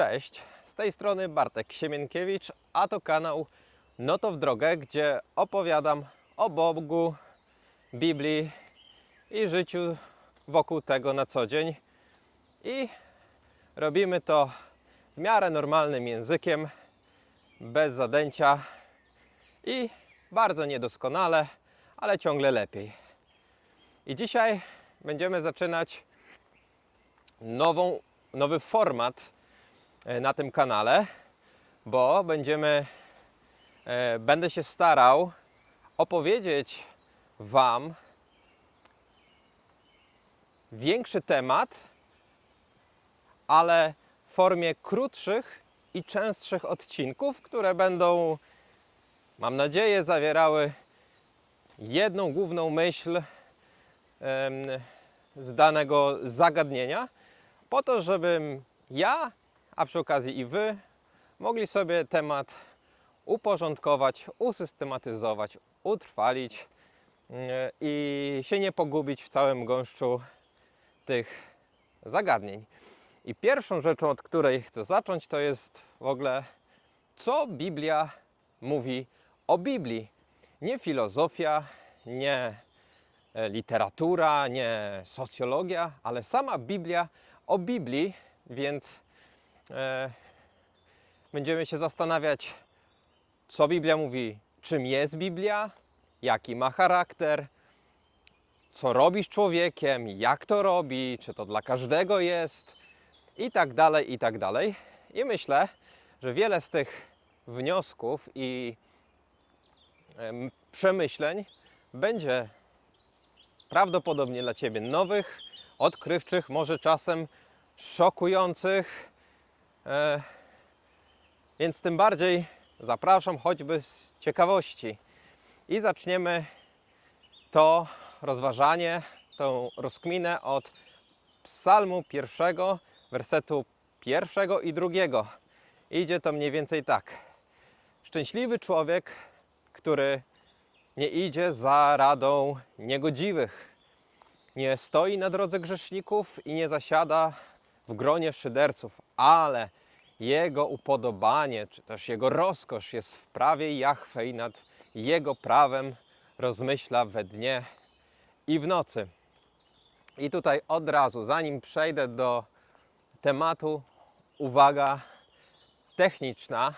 Cześć, z tej strony Bartek Siemienkiewicz, a to kanał No to w drogę, gdzie opowiadam o Bogu, Biblii i życiu wokół tego na co dzień. I robimy to w miarę normalnym językiem, bez zadęcia i bardzo niedoskonale, ale ciągle lepiej. I dzisiaj będziemy zaczynać nową, nowy format na tym kanale, bo będziemy, e, będę się starał opowiedzieć Wam większy temat, ale w formie krótszych i częstszych odcinków, które będą, mam nadzieję, zawierały jedną główną myśl z danego zagadnienia, po to, żebym ja, a przy okazji i Wy, mogli sobie temat uporządkować, usystematyzować, utrwalić e, i się nie pogubić w całym gąszczu tych zagadnień. I pierwszą rzeczą, od której chcę zacząć, to jest w ogóle, co Biblia mówi o Biblii. Nie filozofia, nie e, literatura, nie socjologia, ale sama Biblia o Biblii, więc będziemy się zastanawiać, co Biblia mówi, czym jest Biblia, jaki ma charakter, co robi z człowiekiem, jak to robi, czy to dla każdego jest i tak dalej, i tak dalej. I myślę, że wiele z tych wniosków i em, przemyśleń będzie prawdopodobnie dla Ciebie nowych, odkrywczych, może czasem szokujących. E, więc tym bardziej zapraszam choćby z ciekawości. I zaczniemy to rozważanie, tą rozkminę od psalmu pierwszego, wersetu pierwszego i drugiego. Idzie to mniej więcej tak. Szczęśliwy człowiek, który nie idzie za radą niegodziwych, nie stoi na drodze grzeszników i nie zasiada w gronie szyderców, ale jego upodobanie, czy też jego rozkosz jest w prawie Jahwe i nad jego prawem rozmyśla we dnie i w nocy. I tutaj od razu, zanim przejdę do tematu, uwaga techniczna.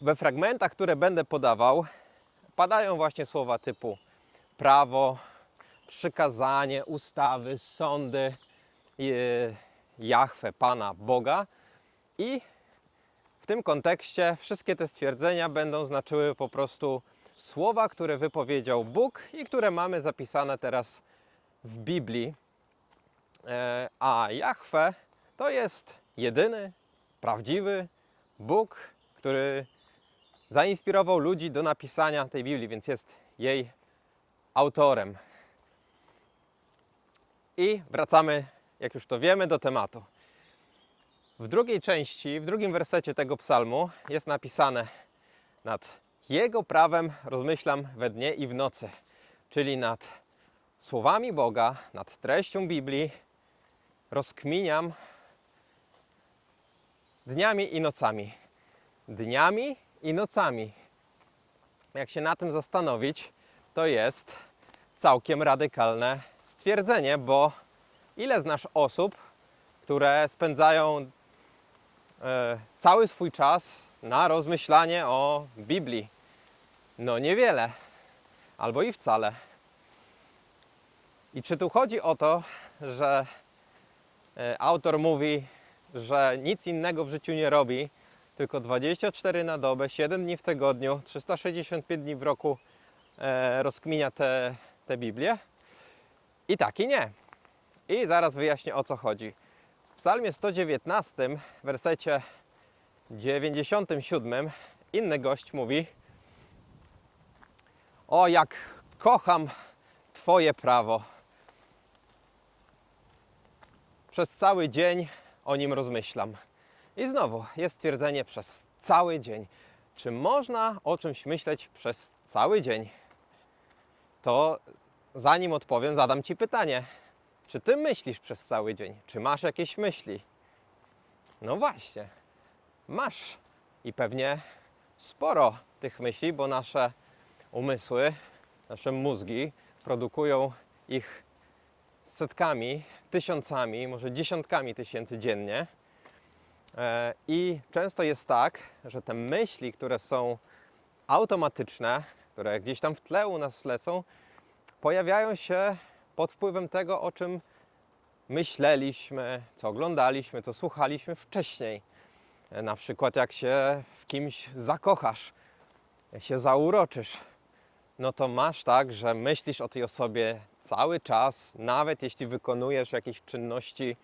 We fragmentach, które będę podawał, padają właśnie słowa typu prawo, przykazanie, ustawy, sądy, Jahwe, Pana, Boga. I w tym kontekście wszystkie te stwierdzenia będą znaczyły po prostu słowa, które wypowiedział Bóg i które mamy zapisane teraz w Biblii. E, A Jahwe to jest jedyny, prawdziwy Bóg, który zainspirował ludzi do napisania tej Biblii, więc jest jej autorem. I wracamy, jak już to wiemy, do tematu. W drugiej części, w drugim wersecie tego psalmu jest napisane: Nad Jego prawem rozmyślam we dnie i w nocy, czyli nad słowami Boga, nad treścią Biblii rozkminiam dniami i nocami. Dniami i nocami. Jak się na tym zastanowić, to jest całkiem radykalne stwierdzenie, bo ile znasz osób, które spędzają e, cały swój czas na rozmyślanie o Biblii? No niewiele, albo i wcale. I czy tu chodzi o to, że e, autor mówi, że nic innego w życiu nie robi, tylko 24 na dobę, 7 dni w tygodniu, 365 dni w roku e, rozkminia te, te Biblię? I tak i nie. I zaraz wyjaśnię o co chodzi. W Psalmie 119, w wersecie 97, inny gość mówi: O, jak kocham Twoje prawo. Przez cały dzień o nim rozmyślam. I znowu jest stwierdzenie przez cały dzień. Czy można o czymś myśleć przez cały dzień? To zanim odpowiem, zadam Ci pytanie. Czy ty myślisz przez cały dzień? Czy masz jakieś myśli? No właśnie, masz. I pewnie sporo tych myśli, bo nasze umysły, nasze mózgi produkują ich setkami, tysiącami, może dziesiątkami tysięcy dziennie. E, I często jest tak, że te myśli, które są automatyczne, które gdzieś tam w tle u nas lecą, pojawiają się pod wpływem tego, o czym myśleliśmy, co oglądaliśmy, co słuchaliśmy wcześniej. Na przykład, jak się w kimś zakochasz, się zauroczysz, no to masz tak, że myślisz o tej osobie cały czas, nawet jeśli wykonujesz jakieś czynności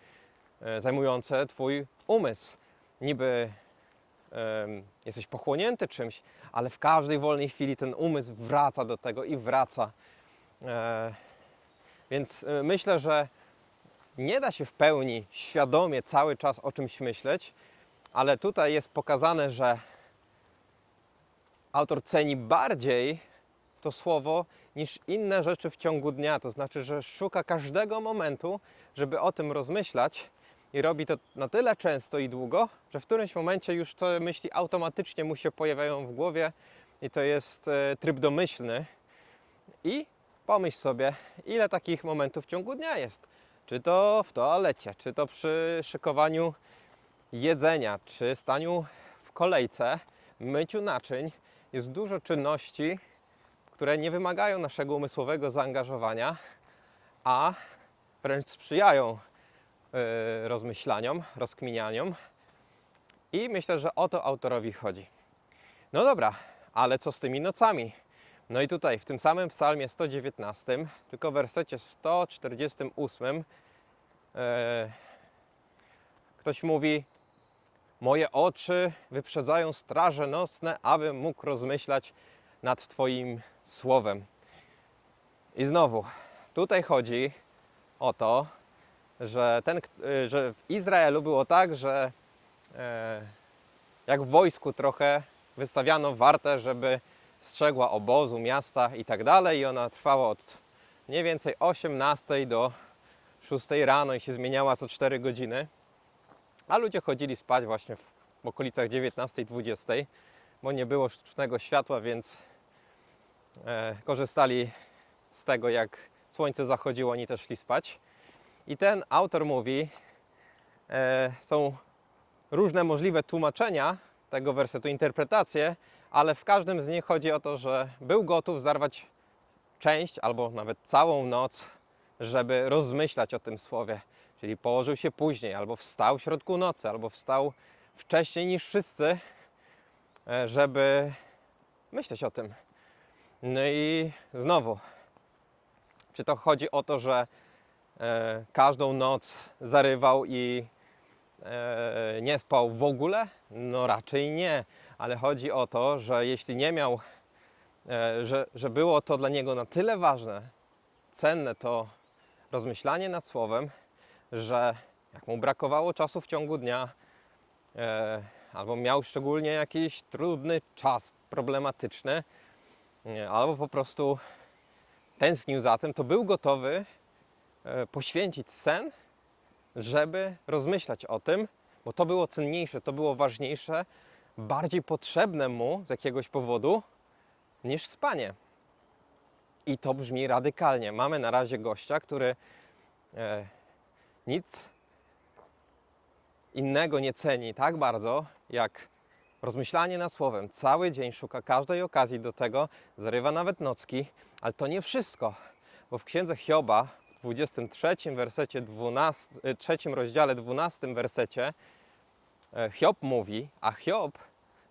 e, zajmujące Twój umysł. Niby jesteś pochłonięty czymś, ale w każdej wolnej chwili ten umysł wraca do tego i wraca. E, więc e, myślę, że nie da się w pełni świadomie cały czas o czymś myśleć, ale tutaj jest pokazane, że autor ceni bardziej to słowo niż inne rzeczy w ciągu dnia. To znaczy, że szuka każdego momentu, żeby o tym rozmyślać i robi to na tyle często i długo, że w którymś momencie już te myśli automatycznie mu się pojawiają w głowie i to jest e, tryb domyślny. I pomyśl sobie, ile takich momentów w ciągu dnia jest. Czy to w toalecie, czy to przy szykowaniu jedzenia, czy staniu w kolejce, myciu naczyń. Jest dużo czynności, które nie wymagają naszego umysłowego zaangażowania, a wręcz sprzyjają y, rozmyślaniom, rozkminianiom. I myślę, że o to autorowi chodzi. No dobra, ale co z tymi nocami? No i tutaj w tym samym psalmie 119, tylko w wersecie 148 e, ktoś mówi Moje oczy wyprzedzają straże nocne, abym mógł rozmyślać nad Twoim słowem. I znowu, tutaj chodzi o to, że, ten, y, że w Izraelu było tak, że e, jak w wojsku trochę wystawiano wartę, żeby strzegła obozu, miasta i tak dalej i ona trwała od mniej więcej 18 do 6 rano i się zmieniała co 4 godziny. A ludzie chodzili spać właśnie w okolicach 19-20, bo nie było sztucznego światła, więc e, korzystali z tego, jak słońce zachodziło, oni też szli spać. I ten autor mówi, e, są różne możliwe tłumaczenia tego wersetu, interpretacje, ale w każdym z nich chodzi o to, że był gotów zarwać część albo nawet całą noc, żeby rozmyślać o tym słowie. Czyli położył się później, albo wstał w środku nocy, albo wstał wcześniej niż wszyscy, e, żeby myśleć o tym. No i znowu, czy to chodzi o to, że e, każdą noc zarywał i e, nie spał w ogóle? No raczej nie, ale chodzi o to, że jeśli nie miał, e, że, że było to dla niego na tyle ważne, cenne to rozmyślanie nad słowem, że jak mu brakowało czasu w ciągu dnia, e, albo miał szczególnie jakiś trudny czas, problematyczny, nie, albo po prostu tęsknił za tym, to był gotowy e, poświęcić sen, żeby rozmyślać o tym, bo to było cenniejsze, to było ważniejsze, bardziej potrzebne mu z jakiegoś powodu niż spanie. I to brzmi radykalnie. Mamy na razie gościa, który e, nic innego nie ceni tak bardzo, jak rozmyślanie nad słowem. Cały dzień szuka każdej okazji do tego, zarywa nawet nocki, ale to nie wszystko, bo w księdze Hioba w 23 wersecie 12, e, trzecim rozdziale 12 wersecie e, Hiob mówi, a Hiob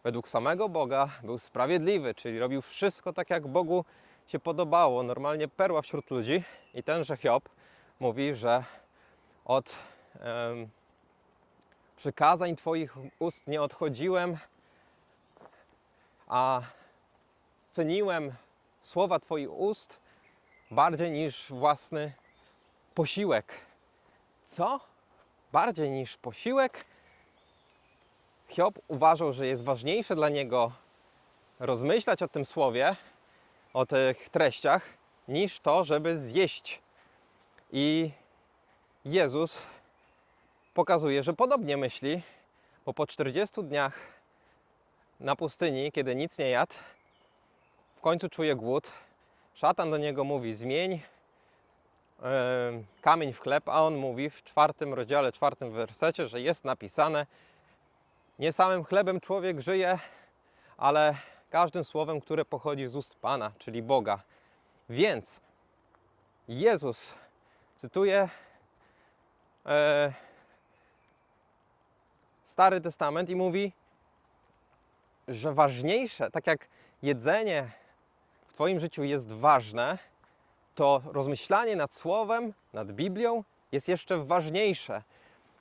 według samego Boga był sprawiedliwy, czyli robił wszystko tak jak Bogu się podobało, normalnie perła wśród ludzi i tenże Hiob mówi, że od em, przykazań Twoich ust nie odchodziłem, a ceniłem słowa Twoich ust bardziej niż własny posiłek. Co? Bardziej niż posiłek? Hiob uważał, że jest ważniejsze dla niego rozmyślać o tym słowie, o tych treściach, niż to, żeby zjeść. I Jezus pokazuje, że podobnie myśli, bo po 40 dniach na pustyni, kiedy nic nie jadł, w końcu czuje głód. Szatan do niego mówi: Zmień em, kamień w chleb, a on mówi w czwartym rozdziale, czwartym wersecie, że jest napisane: Nie samym chlebem człowiek żyje, ale każdym słowem, które pochodzi z ust Pana, czyli Boga. Więc Jezus cytuje e, Stary Testament i mówi, że ważniejsze, tak jak jedzenie w Twoim życiu jest ważne, to rozmyślanie nad Słowem, nad Biblią jest jeszcze ważniejsze.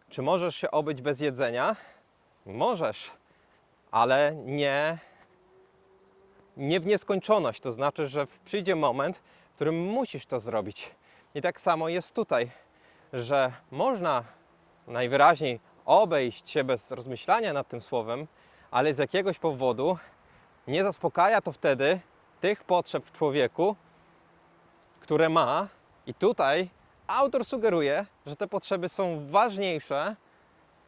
Czy możesz się obyć bez jedzenia? Możesz, ale nie, nie w nieskończoność. To znaczy, że przyjdzie moment, w którym musisz to zrobić. I tak samo jest tutaj, że można najwyraźniej obejść się bez rozmyślania nad tym słowem, ale z jakiegoś powodu nie zaspokaja to wtedy tych potrzeb w człowieku, które ma. I tutaj autor sugeruje, że te potrzeby są ważniejsze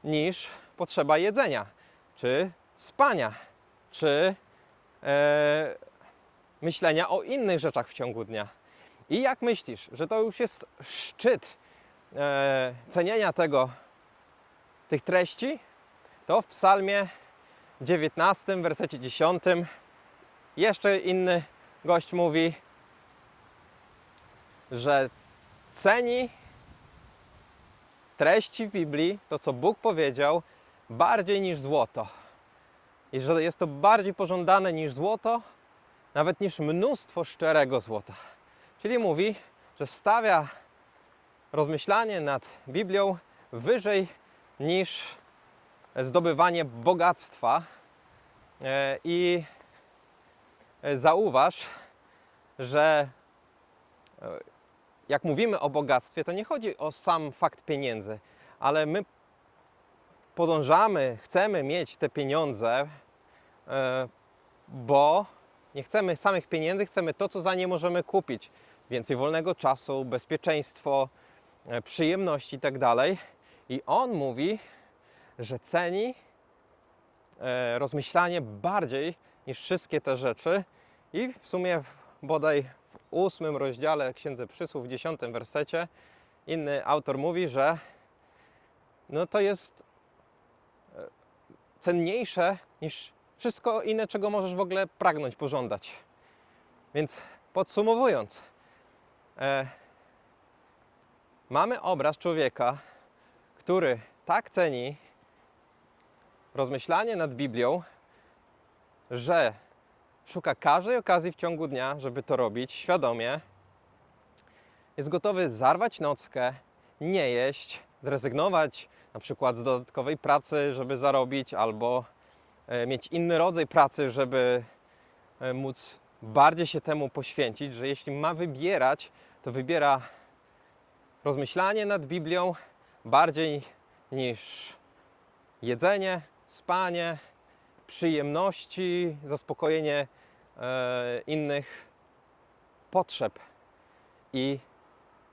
niż potrzeba jedzenia, czy spania, czy e, myślenia o innych rzeczach w ciągu dnia. I jak myślisz, że to już jest szczyt e, cenienia tego, tych treści, to w Psalmie 19, wersecie 10 jeszcze inny gość mówi, że ceni treści w Biblii, to co Bóg powiedział, bardziej niż złoto. I że jest to bardziej pożądane niż złoto, nawet niż mnóstwo szczerego złota. Czyli mówi, że stawia rozmyślanie nad Biblią wyżej niż zdobywanie bogactwa. E, I zauważ, że e, jak mówimy o bogactwie, to nie chodzi o sam fakt pieniędzy, ale my podążamy, chcemy mieć te pieniądze, e, bo nie chcemy samych pieniędzy, chcemy to, co za nie możemy kupić. Więcej wolnego czasu, bezpieczeństwo, e, przyjemności itd. I on mówi, że ceni e, rozmyślanie bardziej niż wszystkie te rzeczy. I w sumie bodaj w ósmym rozdziale Księdze Przysłów, w dziesiątym wersecie, inny autor mówi, że no to jest cenniejsze niż wszystko inne, czego możesz w ogóle pragnąć, pożądać. Więc podsumowując, e, mamy obraz człowieka, który tak ceni rozmyślanie nad Biblią, że szuka każdej okazji w ciągu dnia, żeby to robić świadomie. Jest gotowy zarwać nockę, nie jeść, zrezygnować na przykład z dodatkowej pracy, żeby zarobić, albo e, mieć inny rodzaj pracy, żeby e, móc bardziej się temu poświęcić, że jeśli ma wybierać, to wybiera rozmyślanie nad Biblią bardziej niż jedzenie, spanie, przyjemności, zaspokojenie e, innych potrzeb. I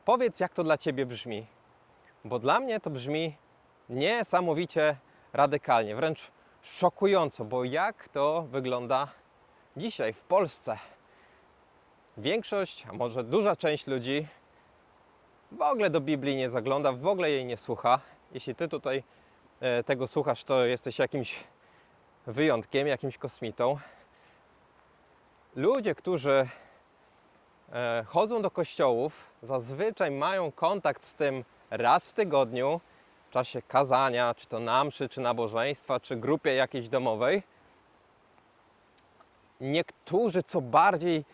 powiedz, jak to dla Ciebie brzmi. Bo dla mnie to brzmi niesamowicie radykalnie, wręcz szokująco, bo jak to wygląda dzisiaj w Polsce? Większość, a może duża część ludzi w ogóle do Biblii nie zagląda, w ogóle jej nie słucha. Jeśli Ty tutaj e, tego słuchasz, to jesteś jakimś wyjątkiem, jakimś kosmitą. Ludzie, którzy e, chodzą do kościołów, zazwyczaj mają kontakt z tym raz w tygodniu, w czasie kazania, czy to na mszy, czy nabożeństwa, czy grupie jakiejś domowej. Niektórzy, co bardziej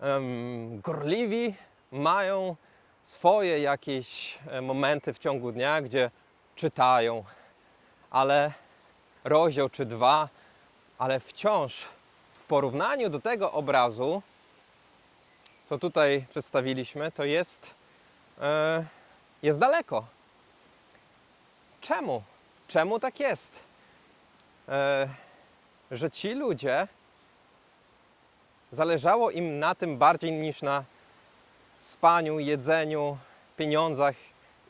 em, gorliwi, mają swoje jakieś e, momenty w ciągu dnia, gdzie czytają, ale rozdział czy dwa, ale wciąż w porównaniu do tego obrazu, co tutaj przedstawiliśmy, to jest, e, jest daleko. Czemu? Czemu tak jest? E, że ci ludzie zależało im na tym bardziej niż na spaniu, jedzeniu, pieniądzach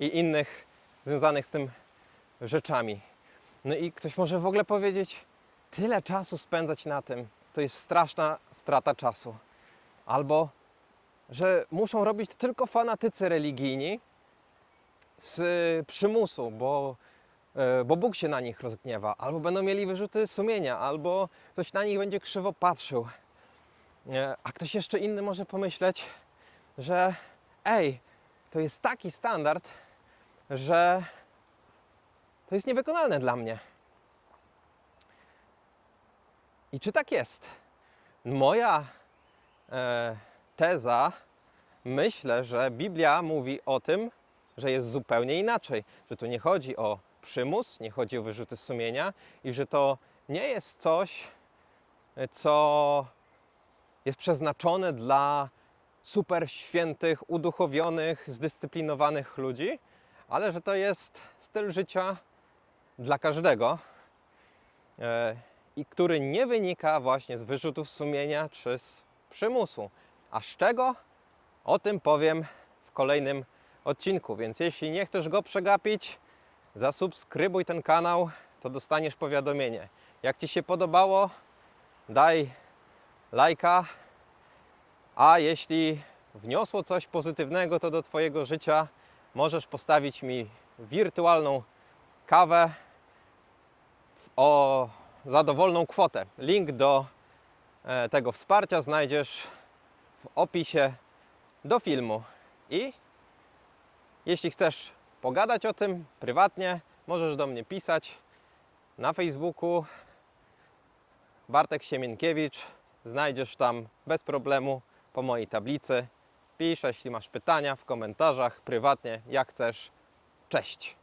i innych związanych z tym rzeczami. No i ktoś może w ogóle powiedzieć, tyle czasu spędzać na tym, to jest straszna strata czasu. Albo, że muszą robić tylko fanatycy religijni z przymusu, bo, e, bo Bóg się na nich rozgniewa, albo będą mieli wyrzuty sumienia, albo ktoś na nich będzie krzywo patrzył. E, A ktoś jeszcze inny może pomyśleć, że ej, to jest taki standard, że to jest niewykonalne dla mnie. I czy tak jest? Moja e, teza, myślę, że Biblia mówi o tym, że jest zupełnie inaczej, że tu nie chodzi o przymus, nie chodzi o wyrzuty sumienia i że to nie jest coś, co jest przeznaczone dla super świętych, uduchowionych, zdyscyplinowanych ludzi, ale że to jest styl życia dla każdego e, i który nie wynika właśnie z wyrzutów sumienia czy z przymusu. A z czego? O tym powiem w kolejnym odcinku, więc jeśli nie chcesz go przegapić, zasubskrybuj ten kanał, to dostaniesz powiadomienie. Jak Ci się podobało, daj lajka, a jeśli wniosło coś pozytywnego to do Twojego życia, możesz postawić mi wirtualną kawę o za dowolną kwotę. Link do e, tego wsparcia znajdziesz w opisie do filmu. I jeśli chcesz pogadać o tym prywatnie, możesz do mnie pisać na Facebooku Bartek Siemienkiewicz. Znajdziesz tam bez problemu po mojej tablicy. Pisz, jeśli masz pytania w komentarzach, prywatnie, jak chcesz. Cześć!